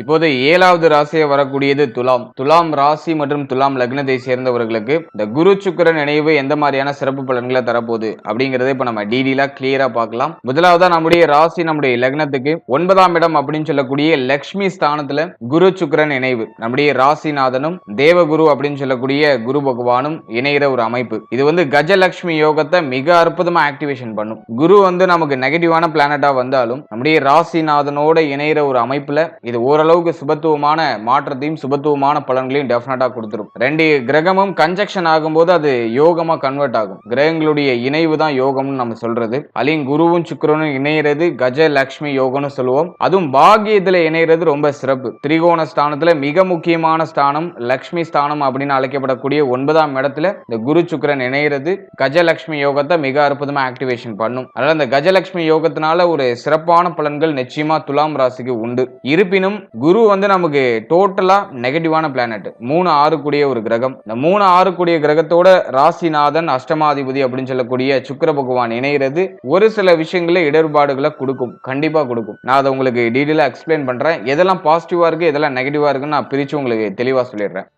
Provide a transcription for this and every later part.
இப்போது ஏழாவது ராசியை வரக்கூடியது துலாம். துலாம் ராசி மற்றும் துலாம் லக்னத்தை சேர்ந்தவர்களுக்கு இந்த குரு சுக்கரன் நினைவு எந்த மாதிரியான சிறப்பு பலன்களை தரப்போகுது அப்படிங்கறத இப்ப நம்ம டீடெயிலா கிளியரா பார்க்கலாம். முதலாவதா நம்முடைய ராசி நம்முடைய லக்னத்துக்கு ஒன்பதாம் இடம் அப்படின்னு சொல்லக்கூடிய லக்ஷ்மி ஸ்தானத்துல குரு சுக்கரன் இணைவு. நம்முடைய ராசிநாதனும் தேவகுரு அப்படின்னு சொல்லக்கூடிய குரு பகவானும் இணைகிற ஒரு அமைப்பு. இது வந்து கஜலட்சுமி யோகத்தை மிக அற்புதமா ஆக்டிவேஷன் பண்ணும். குரு வந்து நமக்கு நெகட்டிவான பிளானட்டா வந்தாலும் நம்முடைய ராசிநாதனோட இணைகிற ஒரு அமைப்புல இது ஓரளவுக்கு சுபத்துவமான மாற்றத்தையும் சுபத்துவமான பலன்களையும் டெஃபினட்டா கொடுத்துரும். ரெண்டு கிரகமும் கன்ஜெக்ஷன் ஆகும்போது அது யோகமா கன்வெர்ட் ஆகும். கிரகங்களுடைய இணைவு தான் யோகம்னு நம்ம சொல்றது. அலிங் குருவும் சுக்கிரனும் இணையிறது கஜ லக்ஷ்மி யோகம்னு சொல்லுவோம். அதுவும் பாகியத்துல இணையிறது ரொம்ப சிறப்பு. திரிகோண ஸ்தானத்துல மிக முக்கியமான ஸ்தானம் லக்ஷ்மி ஸ்தானம் அப்படின்னு அழைக்கப்படக்கூடிய ஒன்பதாம் இடத்துல இந்த குரு சுக்கிரன் இணையிறது. கஜலக்ஷ்மி யோகத்தை மிக அற்புதமா ஆக்டிவேஷன் பண்ணும். அதனால இந்த கஜலக்ஷ்மி யோகத்தினால ஒரு சிறப்பான பலன்கள் நிச்சயமா துலாம் ராசிக்கு உண்டு. இருப்பினும் குரு வந்து நமக்கு டோட்டலா நெகட்டிவான பிளானட் மூணு ஆறு கூடிய ஒரு கிரகம். இந்த மூணு ஆறு கூடிய கிரகத்தோட ராசிநாதன் அஷ்டமாதிபதி அப்படின்னு சொல்லக்கூடிய சுக்கிர பகவான் இணைகிறது ஒரு சில விஷயங்கள இடர்பாடுகளை கொடுக்கும். கண்டிப்பா கொடுக்கும். நான் அதை உங்களுக்கு டீட்டெயிலா எக்ஸ்பிளைன் பண்றேன். எதெல்லாம் பாசிட்டிவா இருக்கு எதெல்லாம் நெகட்டிவா இருக்குன்னு நான் பிரிச்சு உங்களுக்கு தெளிவா சொல்லிடுறேன்.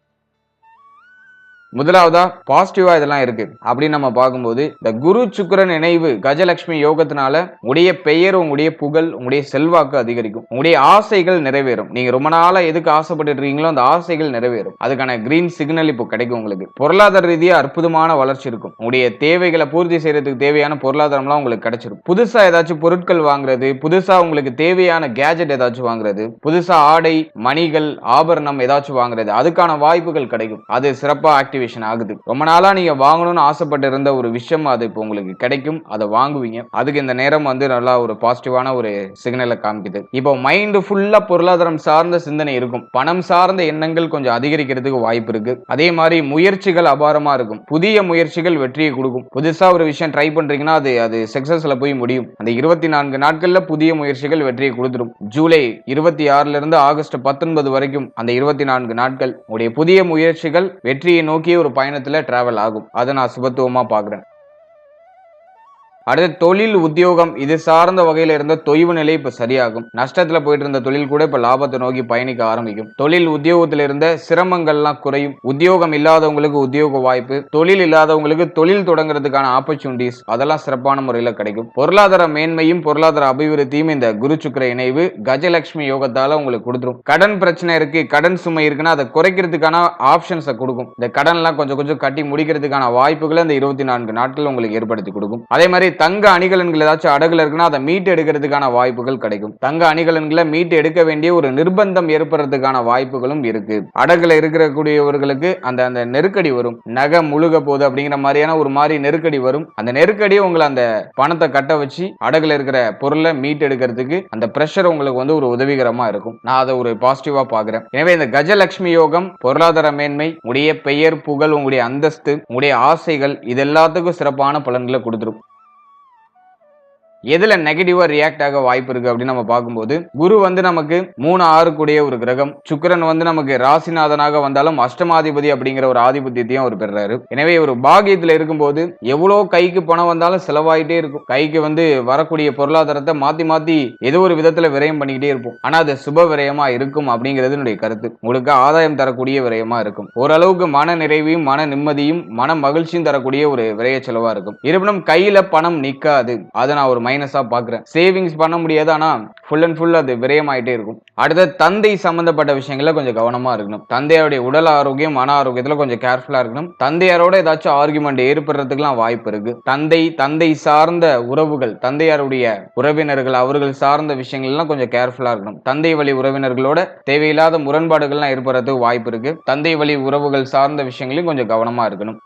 முதலாவதா பாசிட்டிவா இதெல்லாம் இருக்கு. அப்படின்னு நம்ம பார்க்கும்போது இந்த குரு சுக்கிரன் இணைவு கஜலட்சுமி யோகத்தினால உடைய பெயர் உங்களுடைய புகழ் உங்களுடைய செல்வாக்கு அதிகரிக்கும். உங்களுடைய ஆசைகள் நிறைவேறும். நீங்க ரொம்ப நாளா எதுக்கு ஆசைப்பட்டு இருக்கீங்களோ அந்த ஆசைகள் நிறைவேறும். அதுக்கான கிரீன் சிக்னல் இப்போ கிடைக்கும் உங்களுக்கு. பொருளாதார ரீதியா அற்புதமான வளர்ச்சி இருக்கும். உங்களுடைய தேவைகளை பூர்த்தி செய்யறதுக்கு தேவையான பொருளாதாரம்லாம் உங்களுக்கு கிடைச்சிரும். புதுசா ஏதாச்சும் பொருட்கள் வாங்குறது புதுசா உங்களுக்கு தேவையான கேஜெட் ஏதாச்சும் வாங்குறது புதுசா ஆடை மணிகள் ஆபரணம் ஏதாச்சும் வாங்குறது அதுக்கான வாய்ப்புகள் கிடைக்கும். அது சிறப்பா ஆக்டிவேஷன் ஆகுது. ரொம்ப நாளா நீங்க வாங்கணும்னு ஆசைப்பட்டு இருந்த ஒரு விஷயம் அது இப்போ உங்களுக்கு கிடைக்கும். அதை வாங்குவீங்க. அதுக்கு இந்த நேரம் வந்து நல்லா ஒரு பாசிட்டிவான ஒரு சிக்னலை காமிக்குது. இப்போ மைண்ட் ஃபுல்லா பொருளாதாரம் சார்ந்த சிந்தனை இருக்கும். பணம் சார்ந்த எண்ணங்கள் கொஞ்சம் அதிகரிக்கிறதுக்கு வாய்ப்பு இருக்கு. அதே மாதிரி முயற்சிகள் அபாரமா இருக்கும். புதிய முயற்சிகள் வெற்றியை கொடுக்கும். புதுசா ஒரு விஷயம் ட்ரை பண்றீங்கன்னா அது அது சக்சஸ்ல போய் முடியும். அந்த இருபத்தி நான்கு நாட்கள்ல புதிய முயற்சிகள் வெற்றியை கொடுத்துடும் ஜூலை இருபத்தி ஆறுல இருந்து ஆகஸ்ட் பத்தொன்பது வரைக்கும் அந்த இருபத்தி நான்கு நாட்கள் உங்களுடைய புதிய முயற்சிகள் வெற்றியை நோக்கி நோக்கிய ஒரு பயணத்தில் டிராவல் ஆகும். அதை நான் சுபத்துவமா பாக்குறேன் அடுத்து தொழில் உத்தியோகம் இது சார்ந்த வகையில இருந்த தொய்வு நிலை இப்ப சரியாகும். நஷ்டத்துல போயிட்டு இருந்த தொழில் கூட இப்ப லாபத்தை நோக்கி பயணிக்க ஆரம்பிக்கும். தொழில் உத்தியோகத்தில் இருந்த சிரமங்கள்லாம் குறையும். உத்தியோகம் இல்லாதவங்களுக்கு உத்தியோக வாய்ப்பு தொழில் இல்லாதவங்களுக்கு தொழில் தொடங்குறதுக்கான ஆப்பர்ச்சுனிட்டிஸ் அதெல்லாம் சிறப்பான முறையில கிடைக்கும். பொருளாதார மேன்மையும் பொருளாதார அபிவிருத்தியும் இந்த குரு சுக்கர இணைவு கஜலட்சுமி யோகத்தால உங்களுக்கு கொடுத்துரும். கடன் பிரச்சனை இருக்கு கடன் சுமை இருக்குன்னா அதை குறைக்கிறதுக்கான ஆப்ஷன்ஸை கொடுக்கும். இந்த கடன்லாம் கொஞ்சம் கொஞ்சம் கட்டி முடிக்கிறதுக்கான வாய்ப்புகளை இந்த இருபத்தி நான்கு நாட்கள் உங்களுக்கு ஏற்படுத்தி கொடுக்கும். அதே மாதிரி தங்க அணிகலன்கள் ஏதாச்சும் அடகுல இருக்குன்னா அதை மீட்டு எடுக்கிறதுக்கான வாய்ப்புகள் கிடைக்கும். தங்க அணிகலன்களை மீட்டு எடுக்க வேண்டிய ஒரு நிர்பந்தம் ஏற்படுறதுக்கான வாய்ப்புகளும் இருக்கு. அடகுல இருக்கக்கூடியவர்களுக்கு அந்த அந்த நெருக்கடி வரும். நகை முழுக போகுது அப்படிங்கிற மாதிரியான ஒரு மாதிரி நெருக்கடி வரும். அந்த நெருக்கடியை உங்களை அந்த பணத்தை கட்ட வச்சு அடகுல இருக்கிற பொருளை மீட்டு எடுக்கிறதுக்கு அந்த பிரஷர் உங்களுக்கு வந்து ஒரு உதவிகரமா இருக்கும். நான் அதை ஒரு பாசிட்டிவா பாக்குறேன். எனவே இந்த கஜலட்சுமி யோகம் பொருளாதார மேன்மை உடைய பெயர் புகழ் உங்களுடைய அந்தஸ்து உங்களுடைய ஆசைகள் இது எல்லாத்துக்கும் சிறப்பான பலன்களை கொடுத்துரும். எதுல நெகட்டிவா ரியாக்ட் ஆக வாய்ப்பு இருக்கு அப்படின்னு நம்ம பார்க்கும்போது குரு வந்து நமக்கு மூணு ஆறு கூடிய ஒரு கிரகம் சுக்கிரன் வந்து நமக்கு ராசிநாதனாக வந்தாலும் அஷ்டமாதிபதி அப்படிங்கிற ஒரு ஆதிபத்தியத்தையும் அவர் பெறாரு எனவே ஒரு பாகியத்துல இருக்கும்போது எவ்வளவு கைக்கு பணம் வந்தாலும் செலவாயிட்டே இருக்கும். கைக்கு வந்து வரக்கூடிய பொருளாதாரத்தை மாத்தி மாத்தி ஏதோ ஒரு விதத்துல விரயம் பண்ணிக்கிட்டே இருப்போம். ஆனா அது சுப விரயமா இருக்கும் அப்படிங்கிறது என்னுடைய கருத்து. உங்களுக்கு ஆதாயம் தரக்கூடிய விரயமா இருக்கும். ஓரளவுக்கு மன நிறைவையும் மன நிம்மதியும் மன மகிழ்ச்சியும் தரக்கூடிய ஒரு விரய செலவா இருக்கும். இருப்பினும் கையில பணம் நிக்காது. அதை நான் ஒரு மைனஸாக பார்க்குறேன் சேவிங்ஸ் பண்ண முடியாது ஆனா ஃபுல் அண்ட் ஃபுல் அது விரயமாயிட்டே இருக்கும். அடுத்த தந்தை சம்மந்தப்பட்ட விஷயங்கள கொஞ்சம் கவனமா இருக்கணும். தந்தையாருடைய உடல் ஆரோக்கியம் மன ஆரோக்கியத்தில் கொஞ்சம் கேர்ஃபுல்லா இருக்கணும். தந்தையாரோட ஏதாச்சும் ஆர்குமெண்ட் ஏற்படுறதுக்குலாம் வாய்ப்பு இருக்கு. தந்தை தந்தை சார்ந்த உறவுகள் தந்தையாருடைய உறவினர்கள் அவர்கள் சார்ந்த விஷயங்கள்லாம் கொஞ்சம் கேர்ஃபுல்லா இருக்கணும். தந்தை வழி உறவினர்களோட தேவையில்லாத முரண்பாடுகள்லாம் ஏற்படுறதுக்கு வாய்ப்பு இருக்கு. தந்தை வழி உறவுகள் சார்ந்த விஷயங்களையும் கொஞ்சம் கவனமா இருக்கணும்.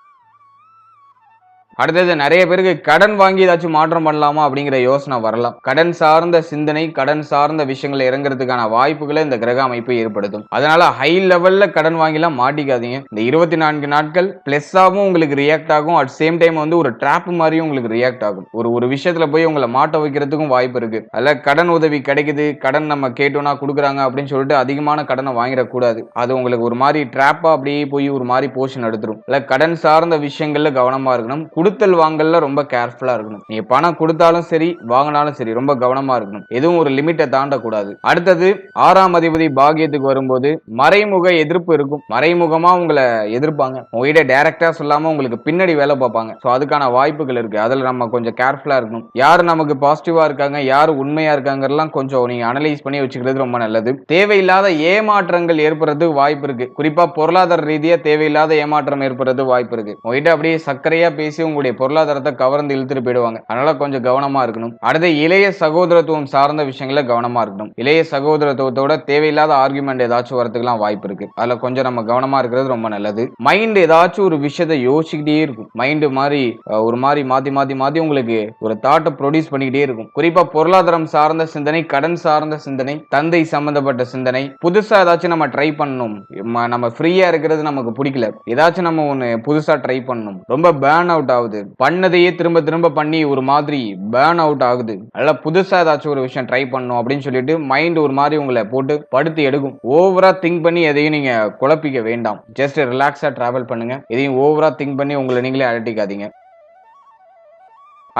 அடுத்தது நிறைய பேருக்கு கடன் வாங்கி ஏதாச்சும் மாற்றம் பண்ணலாமா அப்படிங்கிற யோசனை வரலாம். கடன் சார்ந்த சிந்தனை கடன் சார்ந்த விஷயங்களை இறங்குறதுக்கான வாய்ப்புகளை இந்த கிரக அமைப்பு ஏற்படுத்தும். அதனால ஹை லெவல்ல கடன் வாங்கிலாம் மாட்டிக்காதீங்க. இந்த இருபத்தி நான்கு நாட்கள் பிளஸ்ஸாகவும் உங்களுக்கு ரியாக்ட் ஆகும். அட் சேம் டைம் வந்து ஒரு ட்ராப் மாதிரியும் உங்களுக்கு ரியாக்ட் ஆகும். ஒரு ஒரு விஷயத்துல போய் உங்களை மாட்ட வைக்கிறதுக்கும் வாய்ப்பு இருக்கு. அதில் கடன் உதவி கிடைக்குது. கடன் நம்ம கேட்டோம்னா கொடுக்குறாங்க அப்படின்னு சொல்லிட்டு அதிகமான கடனை வாங்கிடக்கூடாது. அது உங்களுக்கு ஒரு மாதிரி ட்ராப்பா அப்படியே போய் ஒரு மாதிரி போர்ஷன் எடுத்துரும். இல்ல கடன் சார்ந்த விஷயங்கள்ல கவனமா இருக்கணும். கொடுத்தல் வாங்கல ரொம்ப கேர்ஃபுல்லா இருக்கணும். நீங்க பணம் கொடுத்தாலும் சரி வாங்கினாலும் சரி ரொம்ப கவனமா இருக்கணும். எதுவும் ஒரு லிமிட்டை தாண்டக்கூடாது. அடுத்தது ஆறாம் அதிபதி பாகியத்துக்கு வரும்போது மறைமுக எதிர்ப்பு இருக்கும். மறைமுகமா உங்களை எதிர்ப்பாங்க. உங்ககிட்ட டைரக்டா சொல்லாம உங்களுக்கு பின்னாடி வேலை பார்ப்பாங்க. ஸோ அதுக்கான வாய்ப்புகள் இருக்கு. அதுல நம்ம கொஞ்சம் கேர்ஃபுல்லா இருக்கணும். யார் நமக்கு பாசிட்டிவா இருக்காங்க யார் உண்மையா இருக்காங்கலாம் கொஞ்சம் நீங்க அனலைஸ் பண்ணி வச்சுக்கிறது ரொம்ப நல்லது. தேவையில்லாத ஏமாற்றங்கள் ஏற்படுறது வாய்ப்பு இருக்கு. குறிப்பா பொருளாதார ரீதியா தேவையில்லாத ஏமாற்றம் ஏற்படுறது வாய்ப்பு இருக்கு. உங்ககிட்ட அப்படியே சர்க்கரையா பேசி உங்களுடைய பொருளாதாரத்தை கவர்ந்து இழுத்துட்டு போயிடுவாங்க. அதனால கொஞ்சம் கவனமா இருக்கணும். அடுத்து இளைய சகோதரத்துவம் சார்ந்த விஷயங்கள கவனமா இருக்கணும். இளைய சகோதரத்துவத்தோட தேவையில்லாத ஆர்குமெண்ட் ஏதாச்சும் வரதுக்குலாம் வாய்ப்பு இருக்கு. அதுல கொஞ்சம் நம்ம கவனமா இருக்கிறது ரொம்ப நல்லது. மைண்ட் ஏதாச்சும் ஒரு விஷயத்த யோசிச்சுக்கிட்டே இருக்கும். மைண்ட் மாதிரி ஒரு மாதிரி மாத்தி மாத்தி மாத்தி உங்களுக்கு ஒரு தாட்டை ப்ரொடியூஸ் பண்ணிக்கிட்டே இருக்கும். குறிப்பா பொருளாதாரம் சார்ந்த சிந்தனை கடன் சார்ந்த சிந்தனை தந்தை சம்பந்தப்பட்ட சிந்தனை புதுசா ஏதாச்சும் நம்ம ட்ரை பண்ணணும். நம்ம ஃப்ரீயா இருக்கிறது நமக்கு பிடிக்கல. ஏதாச்சும் நம்ம ஒண்ணு புதுசா ட்ரை பண்ணணும். ரொம்ப பேர்ன் அவுட் ஆகுது பண்ணதையே திரும்ப திரும்ப பண்ணி ஒரு மாதிரி பேர்ன் அவுட் ஆகுது. நல்லா புதுசா ஏதாச்சும் ஒரு விஷயம் ட்ரை பண்ணும் அப்படின்னு சொல்லிட்டு மைண்ட் ஒரு மாதிரி உங்களை போட்டு படுத்து எடுக்கும். ஓவரா திங்க் பண்ணி எதையும் நீங்க குழப்பிக்க வேண்டாம். ஜஸ்ட் ரிலாக்ஸா டிராவல் பண்ணுங்க. எதையும் ஓவரா திங்க் பண்ணி உங்களை நீங்களே அலட்டிக்காதீங்க.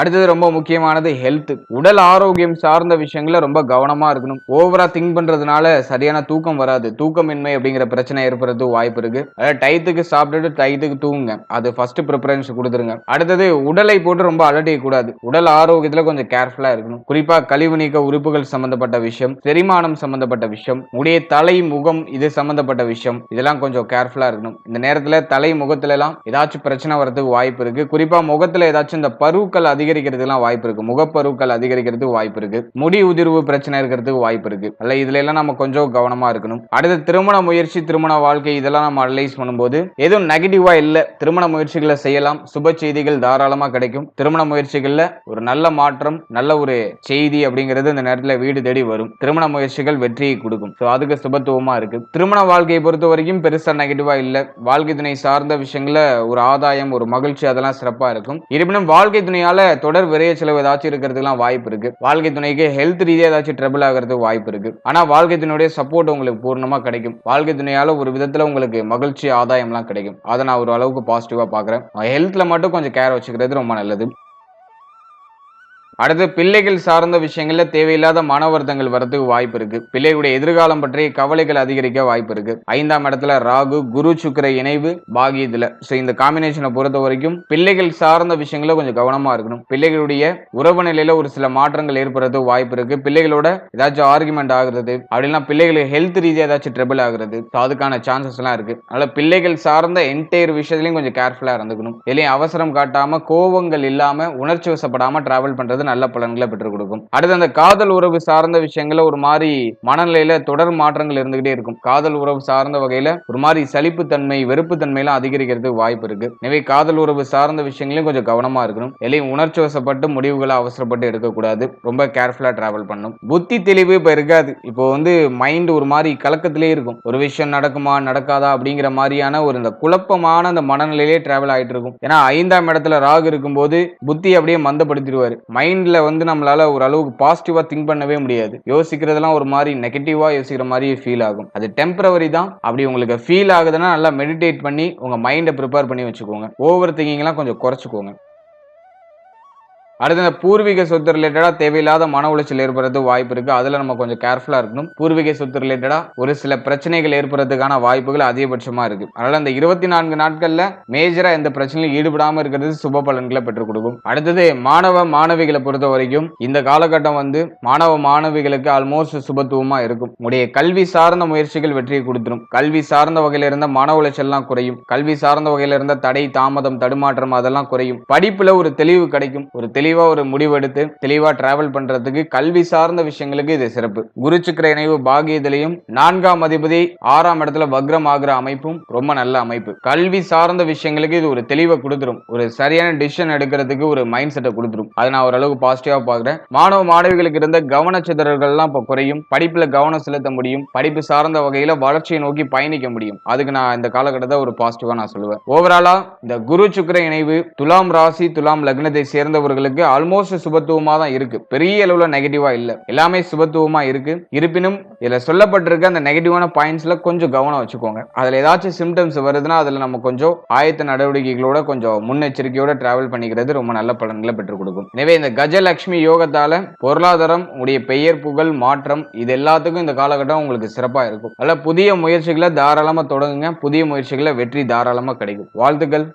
அடுத்தது ரொம்ப முக்கியமானது ஹெல்த் உடல் ஆரோக்கியம் சார்ந்த விஷயங்கள ரொம்ப கவனமா இருக்கணும். ஓவரா திங்க் பண்றதுனால சரியான தூக்கம் வராது. தூக்கமின்மை அப்படிங்கிற பிரச்சனை ஏற்படுறது வாய்ப்பு இருக்கு. அதாவது டயத்துக்கு சாப்பிட்டுட்டு டயத்துக்கு தூங்குங்க. அது ஃபர்ஸ்ட் ப்ரிஃபரன்ஸ் கொடுத்துருங்க. அடுத்தது உடலை போட்டு ரொம்ப அலட்டிய கூடாது உடல் ஆரோக்கியத்துல கொஞ்சம் கேர்ஃபுல்லா இருக்கணும். குறிப்பா கழிவு நீக்க உறுப்புகள் சம்பந்தப்பட்ட விஷயம் செரிமானம் சம்பந்தப்பட்ட விஷயம் உடைய தலை முகம் இது சம்பந்தப்பட்ட விஷயம் இதெல்லாம் கொஞ்சம் கேர்ஃபுல்லா இருக்கணும். இந்த நேரத்துல தலை முகத்துல எல்லாம் ஏதாச்சும் பிரச்சனை வரதுக்கு வாய்ப்பு இருக்கு. குறிப்பா முகத்துல ஏதாச்சும் இந்த பருக்கள் அதிகரிக்கிறதுலாம் வாய்ப்பு இருக்கு. முகப்பருக்கள் அதிகரிக்கிறதுக்கு வாய்ப்பு இருக்கு. முடி உதிர்வு பிரச்சனை இருக்கிறதுக்கு வாய்ப்பு இருக்கு. அல்ல இதுல எல்லாம் நம்ம கொஞ்சம் கவனமா இருக்கணும். அடுத்து திருமண முயற்சி திருமண வாழ்க்கை இதெல்லாம் நம்ம அனலைஸ் பண்ணும்போது எதுவும் நெகட்டிவா இல்ல. திருமண முயற்சிகளை செய்யலாம். சுப செய்திகள் தாராளமா கிடைக்கும். திருமண முயற்சிகள்ல ஒரு நல்ல மாற்றம் நல்ல ஒரு செய்தி அப்படிங்கிறது இந்த நேரத்துல வீடு தேடி வரும். திருமண முயற்சிகள் வெற்றியை கொடுக்கும். ஸோ அதுக்கு சுபத்துவமா இருக்கு. திருமண வாழ்க்கையை பொறுத்த வரைக்கும் பெருசா நெகட்டிவா இல்ல. வாழ்க்கை துணை சார்ந்த விஷயங்கள ஒரு ஆதாயம் ஒரு மகிழ்ச்சி அதெல்லாம் சிறப்பா இருக்கும். இருப்பினும் வாழ்க்கை துணையால தொடர் விரைய செலவு ஏதாச்சும் இருக்கிறதுக்குலாம் வாய்ப்பு இருக்கு. வாழ்க்கை துணைக்கு ஹெல்த் ரீதியா ஏதாச்சும் ட்ரபிள் ஆகிறதுக்கு வாய்ப்பு இருக்கு. ஆனா வாழ்க்கை துணையுடைய சப்போர்ட் உங்களுக்கு பூர்ணமா கிடைக்கும். வாழ்க்கை துணையால ஒரு விதத்துல உங்களுக்கு மகிழ்ச்சி ஆதாயம்லாம் கிடைக்கும். அதை நான் ஒரு அளவுக்கு பாசிட்டிவா பாக்குறேன் ஹெல்த்ல மட்டும் கொஞ்சம் கேர் வச்சுக்கிறது ரொம்ப நல்லது. அடுத்து பிள்ளைகள் சார்ந்த விஷயங்கள்ல தேவையில்லாத மனவர்த்தங்கள் வரதுக்கு வாய்ப்பு இருக்கு. பிள்ளைகளுடைய எதிர்காலம் பற்றி கவலைகள் அதிகரிக்க வாய்ப்பு இருக்கு. ஐந்தாம் இடத்துல ராகு குரு சுக்கிர இணைவு பாகியத்துல ஸோ இந்த காம்பினேஷனை பொறுத்த வரைக்கும் பிள்ளைகள் சார்ந்த விஷயங்கள கொஞ்சம் கவனமா இருக்கணும். பிள்ளைகளுடைய உறவு நிலையில ஒரு சில மாற்றங்கள் ஏற்படுறதுக்கு வாய்ப்பு இருக்கு. பிள்ளைகளோட ஏதாச்சும் ஆர்குமெண்ட் ஆகுறது அப்படின்னா பிள்ளைகளுக்கு ஹெல்த் ரீதியா ஏதாச்சும் ட்ரபிள் ஆகுறது ஸோ அதுக்கான சான்சஸ் எல்லாம் இருக்கு. அதனால பிள்ளைகள் சார்ந்த என்டையர் விஷயத்துலையும் கொஞ்சம் கேர்ஃபுல்லா இருந்துக்கணும். இதுலயும் அவசரம் காட்டாம கோபங்கள் இல்லாம உணர்ச்சி வசப்படாம டிராவல் பண்றது நல்ல பலன்களை பெற்றுக் கொடுக்கும். அடுத்து அந்த காதல் உறவு சார்ந்த விஷயங்கள ஒரு மாதிரி மனநிலையில தொடர் மாற்றங்கள் இருந்துகிட்டே இருக்கும். காதல் உறவு சார்ந்த வகையில ஒரு மாதிரி சலிப்புத்தன்மை வெறுப்புத்தன்மையெல்லாம் அதிகரிக்கிறதுக்கு வாய்ப்பு இருக்கு. எனவே காதல் உறவு சார்ந்த விஷயங்களையும் கொஞ்சம் கவனமா இருக்கணும். எல்லையும் உணர்ச்சி வசப்பட்டு முடிவுகளை அவசரப்பட்டு எடுக்கக்கூடாது. ரொம்ப கேர்ஃபுல்லா டிராவல் பண்ணும் புத்தி தெளிவு இப்ப இருக்காது. இப்போ வந்து மைண்ட் ஒரு மாதிரி கலக்கத்திலே இருக்கும். ஒரு விஷயம் நடக்குமா நடக்காதா அப்படிங்கிற மாதிரியான ஒரு இந்த குழப்பமான அந்த மனநிலையிலே டிராவல் ஆயிட்டு இருக்கும். ஏன்னா ஐந்தாம் இடத்துல ராகு இருக்கும்போது புத்தி அப்படியே மந்தப்படுத்திடுவாரு. மைண்ட் மைண்டில் வந்து நம்மளால ஒரு அளவுக்கு பாசிட்டிவாக திங்க் பண்ணவே முடியாது. யோசிக்கிறதெல்லாம் ஒரு மாதிரி நெகட்டிவாக யோசிக்கிற மாதிரி ஃபீல் ஆகும். அது டெம்பரவரி தான். அப்படி உங்களுக்கு ஃபீல் ஆகுதுன்னா நல்லா மெடிடேட் பண்ணி உங்கள் மைண்டை ப்ரிப்பேர் பண்ணி வச்சுக்கோங்க. ஓவர் திங்கிங்லாம் கொஞ்சம் குறைச்சிக்கோங்க. அடுத்து இந்த பூர்வீக சொத்து ரிலேட்டடாக தேவையில்லாத மன உளைச்சல் ஏற்படுறது வாய்ப்பு இருக்கு. அதுல நம்ம கொஞ்சம் கேர்ஃபுல்லா இருக்கணும். பூர்வீக சொத்து ரிலேட்டடா ஒரு சில பிரச்சனைகள் ஏற்படுறதுக்கான வாய்ப்புகள் அதிகபட்சமா இருக்கு. அதனால அந்த இருபத்தி நான்கு நாட்கள்ல மேஜரா எந்த பிரச்சனையும் ஈடுபடாம இருக்கிறது சுப பலன்களை பெற்றுக் கொடுக்கும். அடுத்தது மாணவ மாணவிகளை பொறுத்த வரைக்கும் இந்த காலகட்டம் வந்து மாணவ மாணவிகளுக்கு ஆல்மோஸ்ட் சுபத்துவமா இருக்கும். உடைய கல்வி சார்ந்த முயற்சிகள் வெற்றியை கொடுத்துரும். கல்வி சார்ந்த வகையில இருந்த மன உளைச்சல்லாம் குறையும். கல்வி சார்ந்த வகையில இருந்த தடை தாமதம் தடுமாற்றம் அதெல்லாம் குறையும். படிப்புல ஒரு தெளிவு கிடைக்கும். ஒரு தெளிவு தெளிவாக ஒரு முடிவெடுத்து தெளிவாக டிராவல் பண்ணுறதுக்கு கல்வி சார்ந்த விஷயங்களுக்கு இது சிறப்பு. குரு சுக்கிர இணைவு பாகியத்திலையும் நான்காம் அதிபதி ஆறாம் இடத்துல வக்ரம் ஆகிற அமைப்பும் ரொம்ப நல்ல அமைப்பு. கல்வி சார்ந்த விஷயங்களுக்கு இது ஒரு தெளிவை கொடுத்துரும். ஒரு சரியான டிசிஷன் எடுக்கிறதுக்கு ஒரு மைண்ட் செட்டை கொடுத்துரும். அதை நான் ஓரளவுக்கு பாசிட்டிவாக பார்க்குறேன். மாணவ மாணவிகளுக்கு இருந்த கவனச்சிதறல்கள்லாம் இப்போ குறையும். படிப்பில் கவனம் செலுத்த முடியும். படிப்பு சார்ந்த வகையில் வளர்ச்சியை நோக்கி பயணிக்க முடியும். அதுக்கு நான் இந்த காலகட்டத்தை ஒரு பாசிட்டிவாக நான் சொல்லுவேன். ஓவராலாக இந்த குரு சுக்கர இணைவு துலாம் ராசி துலாம் லக்னத்தை சேர்ந்தவர்களுக்கு ஆல்மோஸ்ட் சுபத்துவமா தான் இருக்கு. பெரிய அளவுல நெகட்டிவா இல்ல. எல்லாமே சுபத்துவமா இருக்கு. இருப்பினும் இதுல சொல்லப்பட்டிருக்க அந்த நெகட்டிவான பாயிண்ட்ஸ்ல கொஞ்சம் கவனம் வச்சுக்கோங்க. அதுல ஏதாச்சும் சிம்டம்ஸ் வருதுன்னா அதுல நம்ம கொஞ்சம் ஆயத்த நடவடிக்கைகளோட கொஞ்சம் முன்னெச்சரிக்கையோட டிராவல் பண்ணிக்கிறது ரொம்ப நல்ல பலன்களை பெற்றுக் கொடுக்கும். எனவே இந்த கஜலட்சுமி யோகத்தால பொருளாதாரம் உடைய பெயர் புகழ் மாற்றம் இது எல்லாத்துக்கும் இந்த காலகட்டம் உங்களுக்கு சிறப்பா இருக்கும். அதனால புதிய முயற்சிகளை தாராளமா தொடங்குங்க. புதிய முயற்சிகளை வெற்றி தாராளமா கிடைக்கும். வாழ்த்துக்கள்.